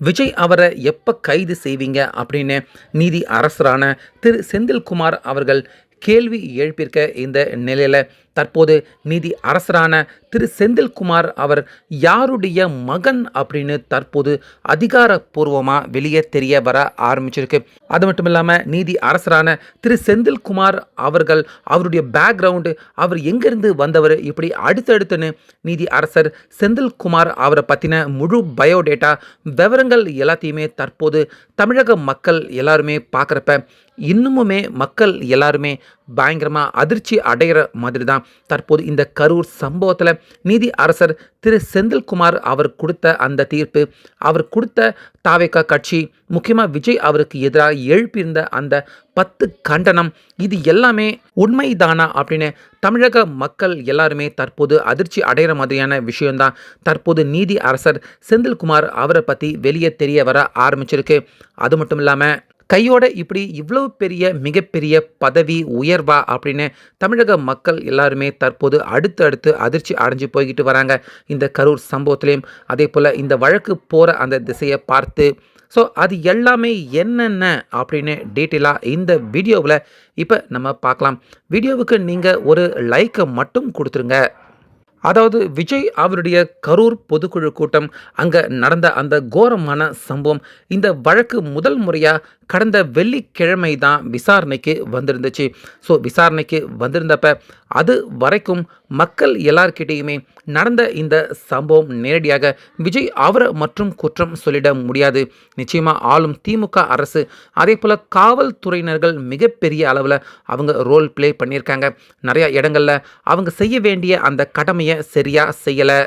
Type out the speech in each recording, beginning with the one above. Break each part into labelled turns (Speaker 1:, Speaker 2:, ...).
Speaker 1: விஜய் அவரை எப்போ கைது செய்வீங்க அப்படின்னு நீதி அரசரான திரு செந்தில்குமார் அவர்கள் கேள்வி எழுப்பியிருக்க இந்த நிலையில் தற்போது நீதி அரசரான திரு செந்தில்குமார் அவர் யாருடைய மகன் அப்படின்னு தற்போது அதிகாரப்பூர்வமாக வெளியே தெரிய வர ஆரம்பிச்சிருக்கு. அது மட்டும் இல்லாமல் நீதி அரசரான திரு செந்தில்குமார் அவர்கள் அவருடைய பேக்ரவுண்டு அவர் எங்கேருந்து வந்தவர் இப்படி அடுத்தடுத்துன்னு நீதி அரசர் செந்தில்குமார் அவரை பற்றின முழு பயோடேட்டா விவரங்கள் எல்லாத்தையுமே தற்போது தமிழக மக்கள் எல்லாருமே பார்க்குறப்ப இன்னுமுமே மக்கள் எல்லாருமே பயங்கரமாக அதிர்ச்சி அடைகிற மாதிரி தான் தற்போது இந்த கரூர் சம்பவத்தில் நீதி அரசர் திரு செந்தில்குமார் அவர் கொடுத்த அந்த தீர்ப்பு அவர் கொடுத்த தாவேக்கா கட்சி முக்கியமாக விஜய் அவருக்கு எதிராக எழுப்பியிருந்த அந்த பத்து கண்டனம் இது எல்லாமே உண்மைதானா அப்படின்னு தமிழக மக்கள் எல்லாருமே தற்போது அதிர்ச்சி அடைகிற மாதிரியான விஷயம்தான். தற்போது நீதி அரசர் செந்தில்குமார் அவரை பற்றி வெளியே தெரிய வர ஆரம்பிச்சிருக்கு. அது மட்டும் இல்லாமல் கையோட இப்படி இவ்வளவு பெரிய மிகப்பெரிய பதவி உயர்வா அப்படின்னு தமிழக மக்கள் எல்லாருமே தற்போது அடுத்து அடுத்து அதிர்ச்சி அடைஞ்சு போய்கிட்டு வராங்க. இந்த கரூர் சம்பவத்திலையும். அதே போல் இந்த வழக்கு போகிற அந்த திசையை பார்த்து ஸோ அது எல்லாமே என்னென்ன? அப்படின்னு டீட்டெயிலாக இந்த வீடியோவில் இப்போ நம்ம பார்க்கலாம். வீடியோவுக்கு நீங்கள் ஒரு லைக்கை மட்டும் கொடுத்துருங்க. அதாவது விஜய் அவருடைய கரூர் பொதுக்குழு கூட்டம் அங்கே நடந்த அந்த கோரமான சம்பவம் இந்த வழக்கு முதல் முறையாக கடந்த வெள்ளிக்கிழமை தான் விசாரணைக்கு வந்திருந்துச்சு. ஸோ விசாரணைக்கு வந்திருந்தப்ப அது வரைக்கும் மக்கள் எல்லார்கிட்டேயுமே நடந்த இந்த சம்பவம் நேரடியாக விஜய் அவரை மற்றும் குற்றம் சொல்லிட முடியாது. நிச்சயமாக ஆளும் திமுக அரசு அதே போல் காவல்துறையினர்கள் மிகப்பெரிய அளவில் அவங்க ரோல் ப்ளே பண்ணியிருக்காங்க. நிறையா இடங்களில் அவங்க செய்ய வேண்டிய அந்த கடமையை சரியாக செய்யலை.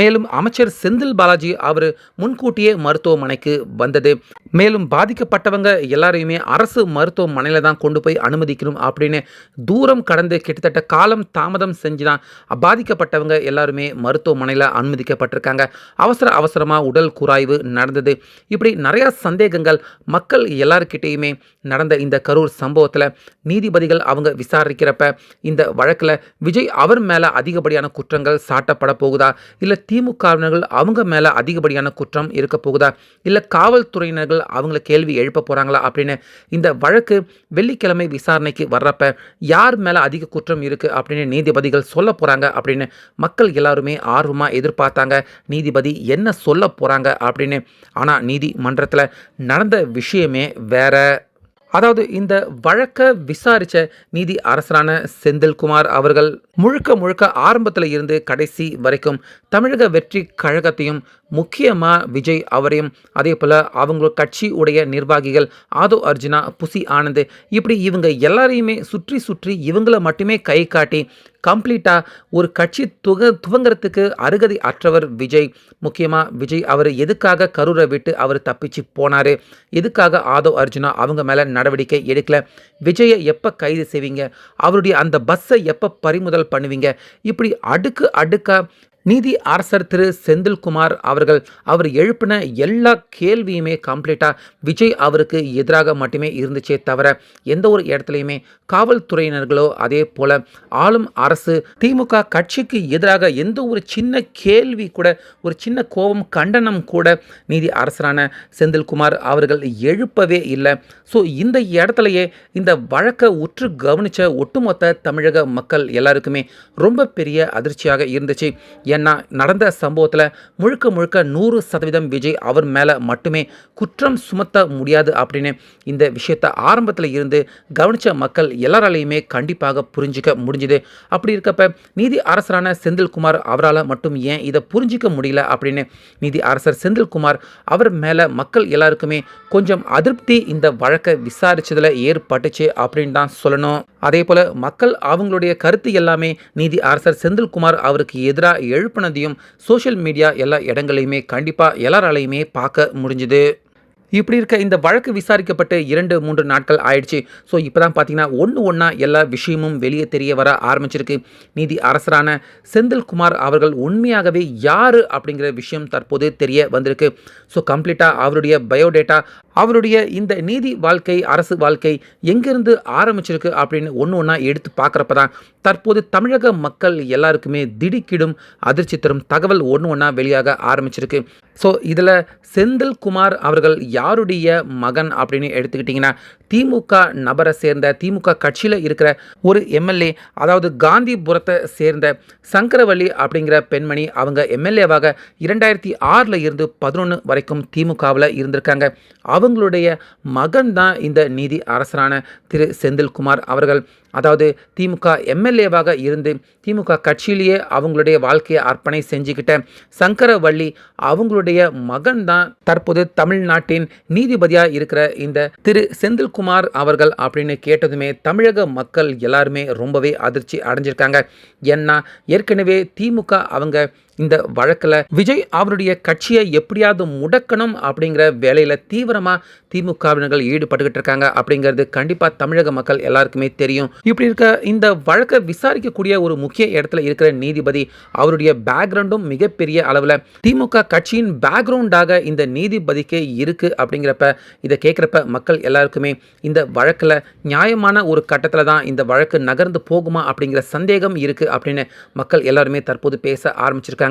Speaker 1: மேலும் அமைச்சர் செந்தில் பாலாஜி அவர் முன்கூட்டியே மருத்துவமனைக்கு வந்தது. மேலும் பாதிக்கப்பட்டவங்க எல்லாரையுமே அரசு மருத்துவமனையில் தான் கொண்டு போய் அனுமதிக்கணும் அப்படின்னு தூரம் கடந்து கிட்டத்தட்ட காலம் தாமதம் செஞ்சு தான் பாதிக்கப்பட்டவங்க எல்லாருமே மருத்துவமனையில் அனுமதிக்கப்பட்டிருக்காங்க. அவசர அவசரமாக உடல் குறாய்வு நடந்தது. இப்படி நிறையா சந்தேகங்கள் மக்கள் எல்லாருக்கிட்டேயுமே நடந்த இந்த கரூர் சம்பவத்தில் நீதிபதிகள் அவங்க விசாரிக்கிறப்ப இந்த வழக்கில் விஜய் அவர் மேலே அதிகப்படியான குற்றங்கள் சாட்டப்பட போகுதா? இல்லை திமுகவினர்கள் அவங்க மேலே அதிகப்படியான குற்றம் இருக்க போகுதா? இல்லை காவல்துறையினர்கள் அவங்கள கேள்வி எழுப்ப போகிறாங்களா அப்படின்னு இந்த வழக்கு வெள்ளிக்கிழமை விசாரணைக்கு வர்றப்ப யார் மேலே அதிக குற்றம் இருக்குது அப்படின்னு நீதிபதிகள் சொல்ல போகிறாங்க அப்படின்னு மக்கள் எல்லாருமே ஆர்வமாக எதிர்பார்த்தாங்க. நீதிபதி என்ன சொல்ல போகிறாங்க அப்படின்னு. ஆனால் நீதிமன்றத்தில் நடந்த விஷயமே வேற. அதாவது இந்த வழக்கை விசாரித்த நீதி அரசரான செந்தில்குமார் அவர்கள் முழுக்க முழுக்க ஆரம்பத்தில் இருந்து கடைசி வரைக்கும் தமிழக வெற்றி கழகத்தையும் முக்கியமாக விஜய் அவரையும் அதே போல் அவங்க கட்சி உடைய நிர்வாகிகள் ஆதோ அர்ஜுனா புசி ஆனந்த் இப்படி இவங்க எல்லாரையுமே சுற்றி சுற்றி இவங்கள மட்டுமே கை காட்டி கம்ப்ளீட்டாக ஒரு கட்சி துக துவங்கிறதுக்கு அருகதை அற்றவர் விஜய். முக்கியமாக விஜய் அவர் எதுக்காக கரூரை விட்டு அவர் தப்பிச்சு போனார்? எதுக்காக ஆதோ அர்ஜுனா அவங்க மேலே நடவடிக்கை எடுக்கல? விஜயை எப்போ கைது செய்வீங்க? அவருடைய அந்த பஸ்ஸை எப்போ பறிமுதல் பண்ணுவீங்க. இப்படி அடுக்கு அடுக்காக நீதி அரசர் திரு செந்தில்குமார் அவர்கள் அவர் எழுப்பின எல்லா கேள்வியுமே கம்ப்ளீட்டாக விஜய் அவருக்கு எதிராக மட்டுமே இருந்துச்சே தவிர எந்த ஒரு இடத்துலையுமே காவல்துறையினர்களோ அதே போல் ஆளும் அரசு திமுக கட்சிக்கு எதிராக எந்த ஒரு சின்ன கேள்வி கூட ஒரு சின்ன கோபம் கண்டனம் கூட நீதி அரசரான செந்தில்குமார் அவர்கள் எழுப்பவே இல்லை. ஸோ இந்த இடத்துலையே இந்த வழக்கை உற்று கவனித்த ஒட்டுமொத்த தமிழக மக்கள் எல்லாருக்குமே ரொம்ப பெரிய அதிர்ச்சியாக இருந்துச்சு. ஏன்னா நடந்த சம்பவத்தில் முழுக்க முழுக்க நூறு சதவீதம் விஜய் அவர் மேலே மட்டுமே குற்றம் சுமத்த முடியாது அப்படின்னு இந்த விஷயத்தை ஆரம்பத்தில் இருந்து கவனித்த மக்கள் எல்லாராலையுமே கண்டிப்பாக புரிஞ்சிக்க முடிஞ்சுது. அப்படி இருக்கப்ப நீதி அரசரான செந்தில்குமார் அவரால் மட்டும் ஏன் இதை புரிஞ்சிக்க முடியல அப்படின்னு நீதி அரசர் செந்தில்குமார் அவர் மேலே மக்கள் எல்லாருக்குமே கொஞ்சம் அதிருப்தி இந்த வழக்கை விசாரிச்சதில் ஏற்பட்டுச்சு அப்படின்னு தான் சொல்லணும். அதே போல் மக்கள் அவங்களுடைய கருத்து எல்லாமே நீதி அரசர் செந்தில்குமார் அவருக்கு எதிராக எழுப்பினதையும் சோஷியல் மீடியா எல்லா இடங்களையுமே கண்டிப்பாக எல்லாராலையுமே பார்க்க முடிஞ்சுது. இப்படி இருக்க இந்த வழக்கு விசாரிக்கப்பட்டு இரண்டு மூன்று நாட்கள் ஆயிடுச்சு. ஸோ இப்போ தான் பார்த்தீங்கன்னா ஒன்று ஒன்றா எல்லா விஷயமும் வெளியே தெரிய வர ஆரம்பிச்சிருக்கு. நீதி அரசரான செந்தில்குமார் அவர்கள் உண்மையாகவே யார் அப்படிங்கிற விஷயம் தற்போது தெரிய வந்திருக்கு. ஸோ கம்ப்ளீட்டாக அவருடைய பயோடேட்டா அவருடைய இந்த நீதி வாழ்க்கை அரசு வாழ்க்கை எங்கேருந்து ஆரம்பிச்சிருக்கு அப்படின்னு ஒன்று ஒன்றா எடுத்து பார்க்குறப்ப தான் தற்போது தமிழக மக்கள் எல்லாருக்குமே திடுக்கிடும் அதிர்ச்சி தரும் தகவல் ஒன்று ஒன்றா வெளியாக ஆரம்பிச்சிருக்கு. ஸோ இதில் செந்தில்குமார் அவர்கள் யாருடைய மகன் அப்படின்னு எடுத்துக்கிட்டிங்கன்னா திமுக நபரை சேர்ந்த திமுக கட்சியில் இருக்கிற ஒரு எம்எல்ஏ அதாவது காந்திபுரத்தை சேர்ந்த சங்கரவள்ளி அப்படிங்கிற பெண்மணி அவங்க எம்எல்ஏவாக இரண்டாயிரத்தி ஆறில் இருந்து பதினொன்று வரைக்கும் திமுகவில் இருந்திருக்காங்க. அவங்களுடைய மகன் தான் இந்த நீதி அரசரான திரு செந்தில்குமார் அவர்கள். அதாவது திமுக எம்எல்ஏவாக இருந்து திமுக கட்சியிலேயே அவங்களுடைய வாழ்க்கையை அர்ப்பணை செஞ்சுக்கிட்ட சங்கரவள்ளி அவங்களுடைய மகன் தான் தற்போது தமிழ்நாட்டின் நீதிபதியாக இருக்கிற இந்த திரு செந்தில்குமார் அவர்கள் அப்படின்னு கேட்டதுமே தமிழக மக்கள் எல்லாருமே ரொம்பவே அதிர்ச்சி அடைஞ்சிருக்காங்க. ஏன்னா ஏற்கனவே திமுக அவங்க இந்த வழக்கில் விஜய் அவருடைய கட்சியை எப்படியாவது முடக்கணும் அப்படிங்கிற வேலையில் தீவிரமாக திமுகவினர்கள் ஈடுபட்டுக்கிட்டு இருக்காங்க அப்படிங்கிறது கண்டிப்பாக தமிழக மக்கள் எல்லாருக்குமே தெரியும். இப்படி இருக்க இந்த வழக்கை விசாரிக்கக்கூடிய ஒரு முக்கிய இடத்துல இருக்கிற நீதிபதி அவருடைய பேக்ரவுண்டும் மிகப்பெரிய அளவில் திமுக கட்சியின் பேக்ரவுண்டாக இந்த நீதிபதிக்கே இருக்குது அப்படிங்கிறப்ப இதை கேட்குறப்ப மக்கள் எல்லாருக்குமே இந்த வழக்கில் நியாயமான ஒரு கட்டத்தில் தான் இந்த வழக்கு நகர்ந்து போகுமா அப்படிங்கிற சந்தேகம் இருக்குது அப்படின்னு மக்கள் எல்லாருமே தற்போது பேச ஆரம்பிச்சிருக்காங்க.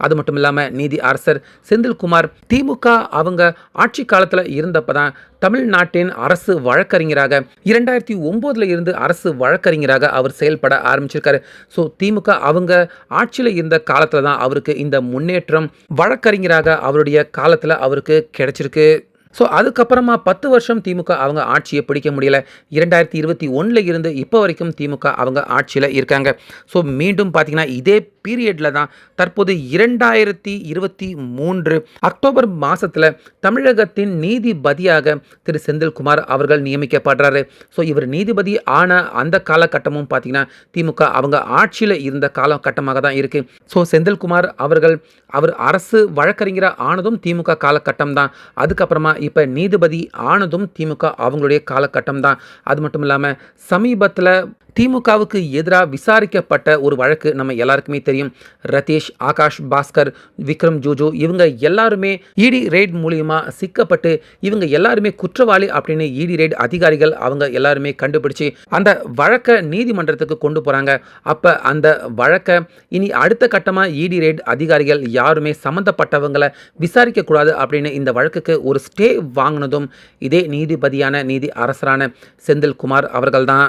Speaker 1: அது மட்டும் இல்லாமல் நீதி அரசர் செந்தில்குமார் திமுக அவங்க ஆட்சி காலத்தில் இருந்தப்ப தான் தமிழ்நாட்டின் அரசு வழக்கறிஞராக இரண்டாயிரத்தி ஒம்போதில் இருந்து அரசு வழக்கறிஞராக அவர் செயல்பட ஆரம்பிச்சிருக்காரு. ஸோ திமுக அவங்க ஆட்சியில் இருந்த காலத்தில் தான் அவருக்கு இந்த முன்னேற்றம் வழக்கறிஞராக அவருடைய காலத்தில் அவருக்கு கிடைச்சிருக்கு. ஸோ அதுக்கப்புறமா பத்து வருஷம் திமுக அவங்க ஆட்சியை பிடிக்க முடியல. இரண்டாயிரத்தி இருபத்தி ஒன்றில் இருந்து இப்போ வரைக்கும் திமுக அவங்க ஆட்சியில் இருக்காங்க. ஸோ மீண்டும் பார்த்தீங்கன்னா இதே பீரியடில் தான் தற்போது இரண்டாயிரத்தி இருபத்தி மூன்று அக்டோபர் மாதத்தில் தமிழகத்தின் நீதிபதியாக திரு செந்தில்குமார் அவர்கள் நியமிக்கப்படுறாரு. ஸோ இவர் நீதிபதி ஆன அந்த காலகட்டமும் பார்த்தீங்கன்னா திமுக அவங்க ஆட்சியில் இருந்த காலகட்டமாக தான் இருக்குது ஸோ செந்தில்குமார் அவர்கள் அவர் அரசு வழக்கறிஞராக ஆனதும் திமுக காலகட்டம் தான். அதுக்கப்புறமா இப்போ நீதிபதி ஆனதும் திமுக அவங்களுடைய காலகட்டம் தான் அது மட்டும் இல்லாமல் சமீபத்தில் திமுகவுக்கு எதிராக விசாரிக்கப்பட்ட ஒரு வழக்கு நம்ம எல்லாருக்குமே தெரியும். ரதீஷ் ஆகாஷ் பாஸ்கர் விக்ரம் ஜோஜோ இவங்க எல்லாருமே இடி ரெய்ட் மூலியமாக சிக்கப்பட்டு இவங்க எல்லாருமே குற்றவாளி அப்படின்னு இடி ரெய்ட் அதிகாரிகள் அவங்க எல்லாருமே கண்டுபிடிச்சு அந்த வழக்கை நீதிமன்றத்துக்கு கொண்டு போகிறாங்க அப்போ அந்த வழக்கை இனி அடுத்த கட்டமாக இடி ரெய்ட் அதிகாரிகள் யாருமே சம்மந்தப்பட்டவங்களை விசாரிக்கக்கூடாது அப்படின்னு இந்த வழக்குக்கு ஒரு ஸ்டே வாங்கினதும் இதே நீதிபதியான நீதி அரசரான செந்தில்குமார் அவர்கள்தான்.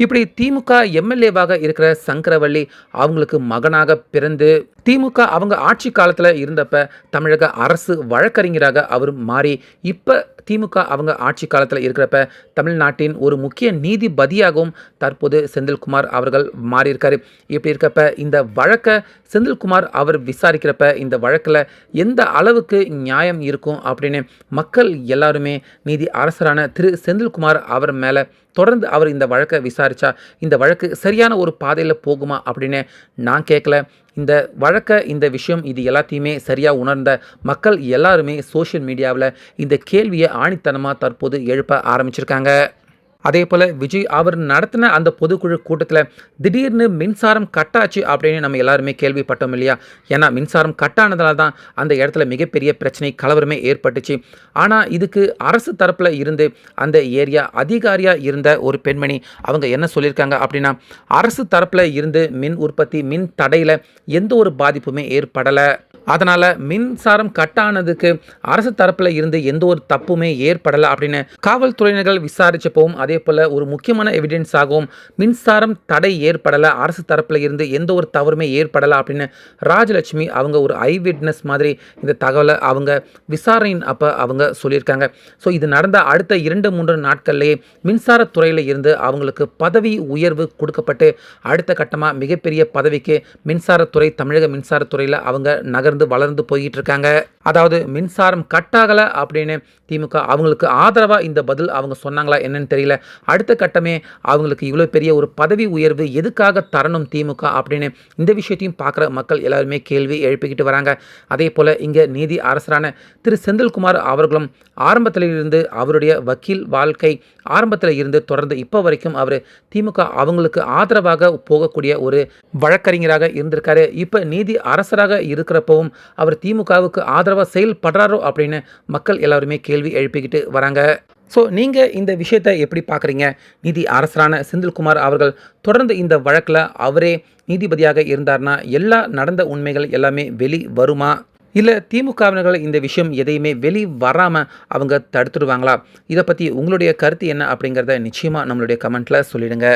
Speaker 1: இப்படி திமுக எம்எல்ஏவாக இருக்கிற சங்கரவள்ளி அவங்களுக்கு மகனாக பிறந்து திமுக அவங்க ஆட்சி காலத்தில் இருந்தப்ப தமிழக அரசு வழக்கறிஞராக அவர் மாறி இப்போ திமுக அவங்க ஆட்சி காலத்தில் இருக்கிறப்ப தமிழ்நாட்டின் ஒரு முக்கிய நீதிபதியாகவும் தற்போது செந்தில்குமார் அவர்கள் மாறியிருக்காரு. இப்படி இருக்கப்ப இந்த வழக்கை செந்தில்குமார் அவர் விசாரிக்கிறப்ப இந்த வழக்கில் எந்த அளவுக்கு நியாயம் இருக்கும் அப்படின்னு மக்கள் எல்லாருமே நீதி அரசரான திரு செந்தில்குமார் அவர் மேலே தொடர்ந்து அவர் இந்த வழக்கை விசாரித்தா இந்த வழக்கு சரியான ஒரு பாதையில் போகுமா அப்படின்னு நான் கேட்கல இந்த வழக்க இந்த விஷயம் இது எல்லாத்தையுமே சரியாக உணர்ந்த மக்கள் எல்லாருமே சோஷியல் மீடியாவில் இந்த கேள்வியை ஆணித்தனமாக தற்போது எழுப்ப ஆரம்பிச்சிருக்காங்க. அதே போல் விஜய் அவர் நடத்தின அந்த பொதுக்குழு கூட்டத்தில் திடீர்னு மின்சாரம் கட்டாச்சு அப்படின்னு நம்ம எல்லாருமே கேள்விப்பட்டோம் இல்லையா? ஏன்னா மின்சாரம் கட்டானதால தான் அந்த இடத்துல மிகப்பெரிய பிரச்சனை கலவரமே ஏற்பட்டுச்சு. ஆனால் இதுக்கு அரசு தரப்பில் இருந்து அந்த ஏரியா அதிகாரியாக இருந்த ஒரு பெண்மணி அவங்க என்ன சொல்லியிருக்காங்க அப்படின்னா அரசு தரப்பில் இருந்து மின் உற்பத்தி மின் தடையில் எந்த ஒரு பாதிப்புமே ஏற்படலை. அதனால் மின்சாரம் கட்டானதுக்கு அரசு தரப்பில் இருந்து எந்த ஒரு தப்புமே ஏற்படலை அப்படின்னு காவல்துறையினர்கள் விசாரித்தப்பவும் அதே போல் ஒரு முக்கியமான எவிடன்ஸ் ஆகவும் மின்சாரம் தடை ஏற்படலை அரசு தரப்பில் இருந்து எந்த ஒரு தவறுமே ஏற்படலை அப்படின்னு ராஜலட்சுமி அவங்க ஒரு ஐ விட்னஸ் மாதிரி இந்த தகவலை அவங்க விசாரணையின் அப்போ அவங்க சொல்லியிருக்காங்க. ஸோ இது நடந்த அடுத்த இரண்டு மூன்று நாட்கள்லேயே மின்சாரத்துறையில் இருந்து அவங்களுக்கு பதவி உயர்வு கொடுக்கப்பட்டு அடுத்த கட்டமாக மிகப்பெரிய பதவிக்கு மின்சாரத்துறை தமிழக மின்சாரத்துறையில் அவங்க நகர்ந்து வளர்ந்து போய்கிட்டு இருக்காங்க. அதாவது மின்சாரம் கட்டாகலை அப்படின்னு திமுக அவங்களுக்கு ஆதரவாக இந்த பதில் அவங்க சொன்னாங்களா என்னன்னு தெரியல. அடுத்த கட்டமே அவங்களுக்கு இவ்வளோ பெரிய ஒரு பதவி உயர்வு எதுக்காக தரணும் திமுக அப்படின்னு இந்த விஷயத்தையும் பார்க்குற மக்கள் எல்லாருமே கேள்வி எழுப்பிக்கிட்டு வராங்க. அதே போல் இங்கே நீதி அரசரான திரு செந்தில்குமார் அவர்களும் ஆரம்பத்தில் இருந்து அவருடைய வக்கீல் வாழ்க்கை ஆரம்பத்தில் இருந்து தொடர்ந்து இப்போ வரைக்கும் அவர் திமுக அவங்களுக்கு ஆதரவாக போகக்கூடிய ஒரு வழக்கறிஞராக இருந்திருக்காரு. இப்போ நீதி அரசராக இருக்கிறப்பவும் அவர் திமுகவுக்கு ஆதரவாக செயல்படுறாரோ அப்படின்னு மக்கள் எல்லாருமே கேள்வி எழுப்பிக்கிட்டு வராங்க. ஸோ நீங்கள் இந்த விஷயத்தை எப்படி பார்க்குறீங்க? நீதி அரசரான செந்தில்குமார் அவர்கள் தொடர்ந்து இந்த வழக்கில் அவரே நீதிபதியாக இருந்தார்னா எல்லா நடந்த உண்மைகள் எல்லாமே வெளி வருமா? இல்லை திமுகவினர்கள் இந்த விஷயம் எதையுமே வெளி வராமல் அவங்க தடுத்துடுவாங்களா? இதை பற்றி உங்களுடைய கருத்து என்ன அப்படிங்கிறத நிச்சயமாக நம்மளுடைய கமெண்ட்டில் சொல்லிடுங்க.